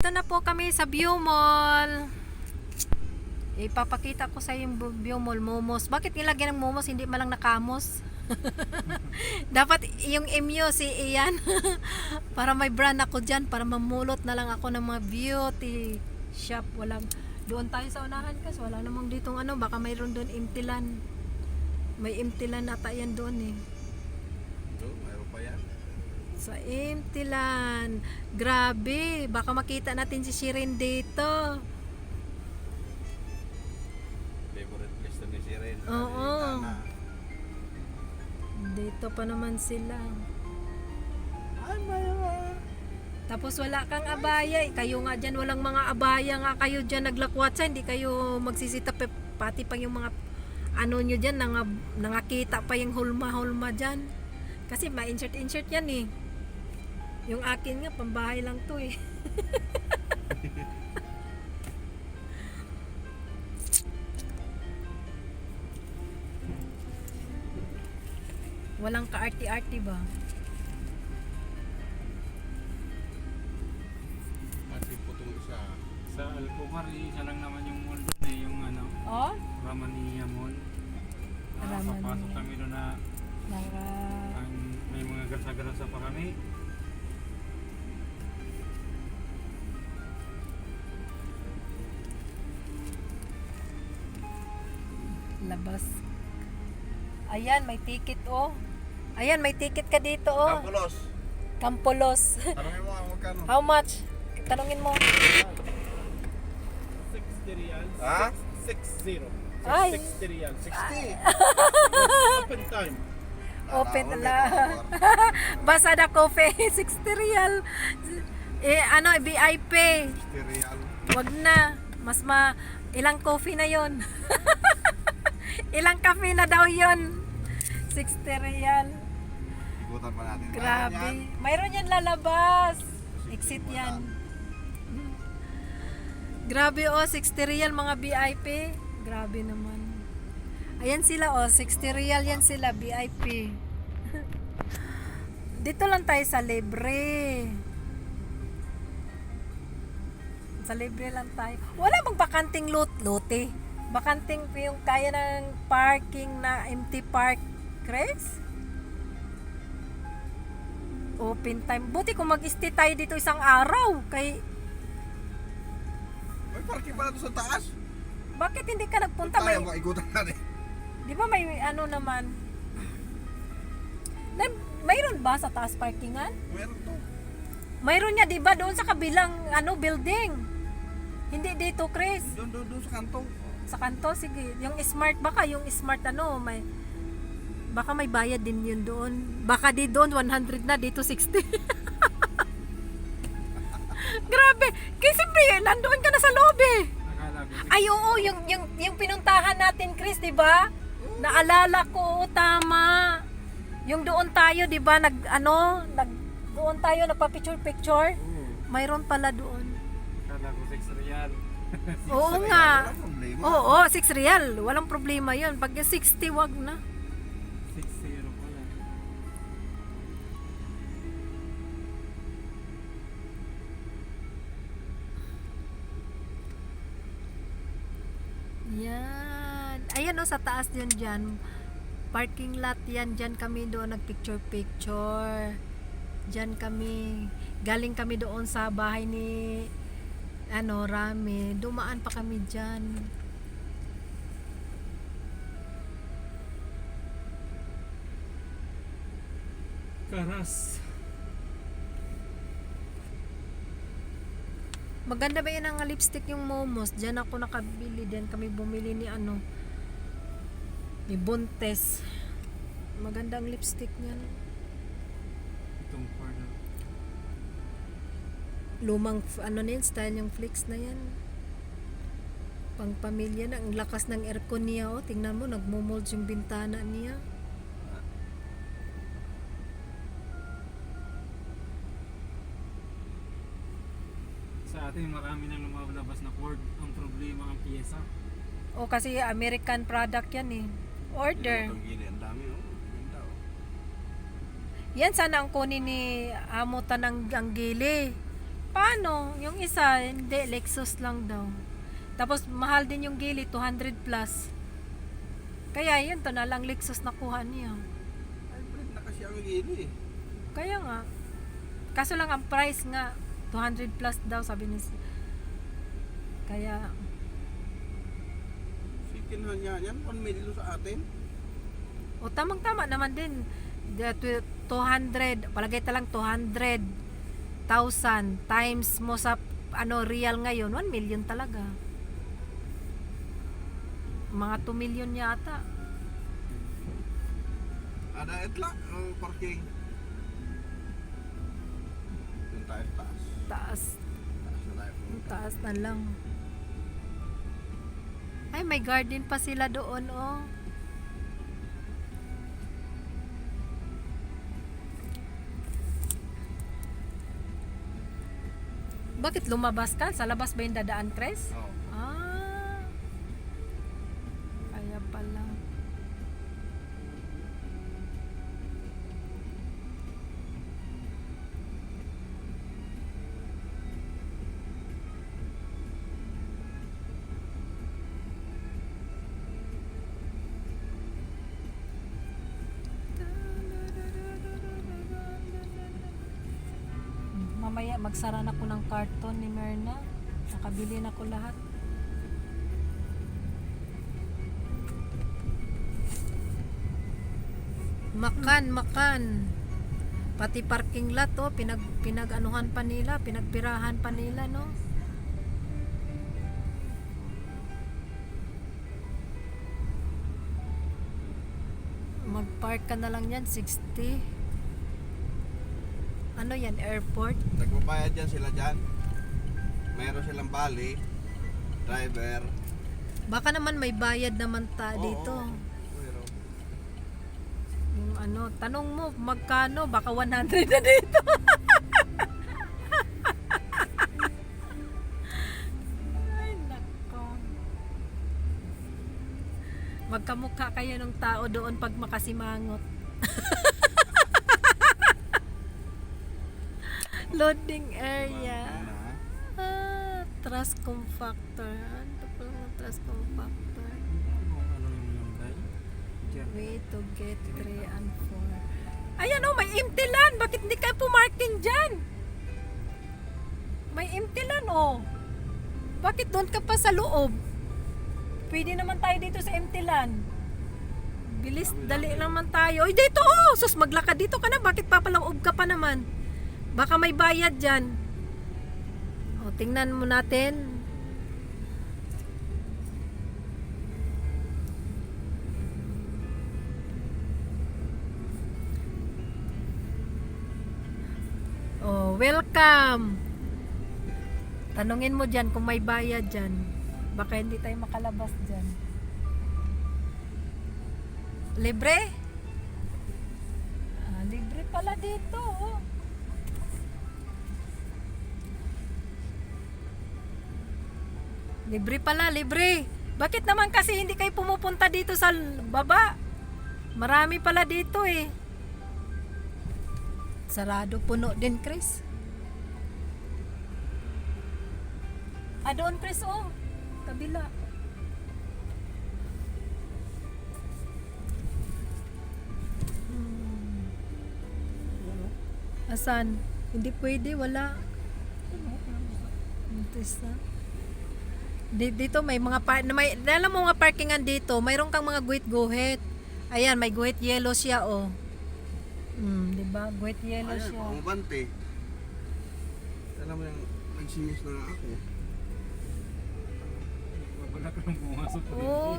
Ito na po kami sa View Mall. Ipapakita ko sa yung View Mall momos. Bakit nilagyan ng momos hindi malang nakamos? Dapat yung MU si Ian para may brand ako dyan para mamulot na lang ako ng mga beauty shop walang doon tayo sa unahan kasi wala namang ditong ano baka mayroon doon imtilan may imtilan ata yan doon eh Doon, mayroon pa yan. Sa Imtilan. Grabe. Baka makita natin si Shirin dito. Favorite place to ni Siren. Oo. Dito pa naman sila. Tapos wala kang abaya. Kayo nga dyan, walang mga abaya nga kayo dyan naglakwatsa. Hindi kayo magsisita pa- pati pa yung mga ano nyo dyan, nang, nangakita pa yung hulma-hulma dyan. Kasi ma-insert-insert yan eh. Yung akin nga, pambahay lang to eh. Walang ka-arty-arty ba? Pati po itong isa. Sa Alcobar, isa lang naman yung mall doon eh, yung ano, Oh? Ramania Mall. Ramania. Nakapasok kami doon na Nara... ang, may mga grasa-grasa pa kami. Labas. Ayan, may ticket oh. Ayan, may ticket ka dito oh. Kapulos. Kampolos. Tanongin mo ang magkano. How much? Tanungin mo. 60 riyals. Ha? 60. Ay. 60 riyals. 60. Open time. Open na. may Basa na coffee. 60 real. Eh, ano, VIP. 60 real. Wag na. Mas ma... Ilang coffee na yon Ilang kape na daw yon 60 real. Igutan pa natin. Grabe. Mayroon yan lalabas. Exit yan. Grabe oh, 60 real mga VIP. Grabe naman. Ayan sila oh, 60 real yan sila VIP. Dito lang tayo sa libre. Sa libre lang tayo. Wala bang bakanting lot lote? Bakanting yung kaya ng parking na empty park, Chris? Open time. Buti kung mag-stay tayo dito isang araw. Kay, May parking pala doon sa taas. bakit hindi ka nagpunta? May, Tayo, maikutan natin. di ba may ano naman? Na, mayroon ba sa taas parkingan? Meron to. Mayroon niya, di ba, doon sa kabilang ano building. Hindi dito, Chris. Doon, doon, doon sa kanto. Sa kanto, sige. Yung smart, baka yung smart ano, may, baka may bayad din yun doon. Baka di doon, 100 na, dito 60. Grabe. Kasi siyempre, nandoon ka na sa loob eh. Ay, oo, yung, yung, yung pinuntahan natin, Chris, di ba? Naalala ko, tama. Yung doon tayo, di ba, nag, ano, nag, doon tayo, nagpa-picture-picture. Oo. Mayroon pala doon. nakala ko 6 real. Oo nga. Oo, 6 real. Walang problema yun. Pag yung 60, wag na. 6 zero pala. Yan. Ayan o, sa taas yun dyan. Parking lot yan. Dyan kami doon nagpicture-picture. Dyan kami. Galing kami doon sa bahay ni ano, Rami. Dumaan pa kami dyan. Karas. Maganda ba yan ang lipstick yung momos? Diyan ako nakabili din. Kami bumili ni ano, ni Buntes. Maganda ang lipstick niyan. Itong part lumang ano na yun, style yung flex na yan. Pang pamilya na, ang lakas ng aircon niya, oh. Tingnan mo, nagmumold yung bintana niya. Sa atin marami nang lumalabas na cord. Ang problema ang pyesa. O kasi American product yan eh. Order. Gili, ang dami oh. Oh. Yan sana ang kunin ni Amutan ng Anggili. Paano? Yung isa, hindi, Lexus lang daw. Tapos, mahal din yung gili, 200 plus. Kaya, yun to na lang Lexus nakuha niya. Hybrid na kasi ang gini eh. Kaya nga. Kaso lang ang price nga, 200 plus daw, sabi ni Kaya, Second hand yan yan. 1 million sa atin. o tamang-tama naman din. The tw- 200, palagay talang 200,000 times mo sa ano real ngayon, 1 million talaga. Mga 2 million yata. Ada etla ang parking. Yung tayo taas. Taas, Taas na tayo. ang taas na lang. Ay, may garden pa sila doon, oh. Bakit lumabas ka? Sa labas ba yung dadaan, Chris? Oo. Magsara na ko ng karton ni Merna. Nakabili na ko lahat. Makan, makan. Pati parking lot oh, pinag pinag-anuhan pa nila, pinagpirahan pa nila no. Mag-park ka na lang yan, 60. Ano yan, airport? Nagbabayad yan sila dyan. Mayroon silang bali. Driver. Baka naman may bayad naman ta Oo. dito. Mayroon. Yung ano, tanong mo magkano? Baka 100 na dito. Ay, nako. Magkamukha kayo ng tao doon pag makasimangot. Loading area. Ah, trust compactor. Ano pa yung trust compactor? Way to get 3 and 4. Ayan oh, may empty land. Bakit hindi kayo pumarking dyan? May empty land oh. Bakit doon ka pa sa loob? Pwede naman tayo dito sa empty land. Bilis, dali naman tayo. Ay, dito oh! Sus, maglakad dito ka na. Bakit papaloob ka pa naman? Baka may bayad dyan. O, tingnan mo natin. Oh, welcome. Tanungin mo dyan kung may bayad dyan. Baka hindi tayo makalabas dyan. Libre? Ah, libre pala dito. Oh. Libre pala, libre. Bakit naman kasi hindi kayo pumupunta dito sa baba? Marami pala dito eh. Sarado puno din, Chris. Ah, doon, Chris, oh. Kabila. Hmm. Asan? Hindi pwede, wala. Mintis na. Di- Dito may mga par na may alam mo mga parkingan dito, mayroon kang mga guhit-guhit. Ayan, may guhit yellow siya oh. Hmm, 'di ba? Guhit yellow Ayan, siya. pangabante. Alam mo yung nagsimis na ako. Ka lang pumasok Oo.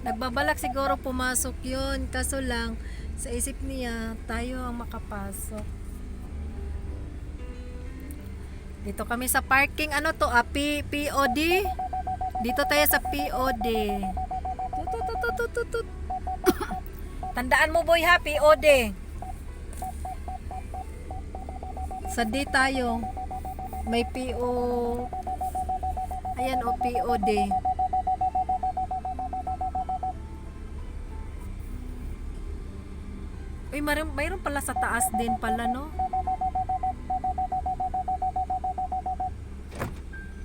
Nagbabalak siguro pumasok 'yon, kaso lang sa isip niya tayo ang makapasok. Dito kami sa parking ano to, ah, P POD. Dito tayo sa POD. Tut tut tut tut tut, tut. Tandaan mo boy ha, POD. Sa D tayo. May PO. Ayan o, POD. Uy, mayroon, mayroon pala sa taas din pala, no?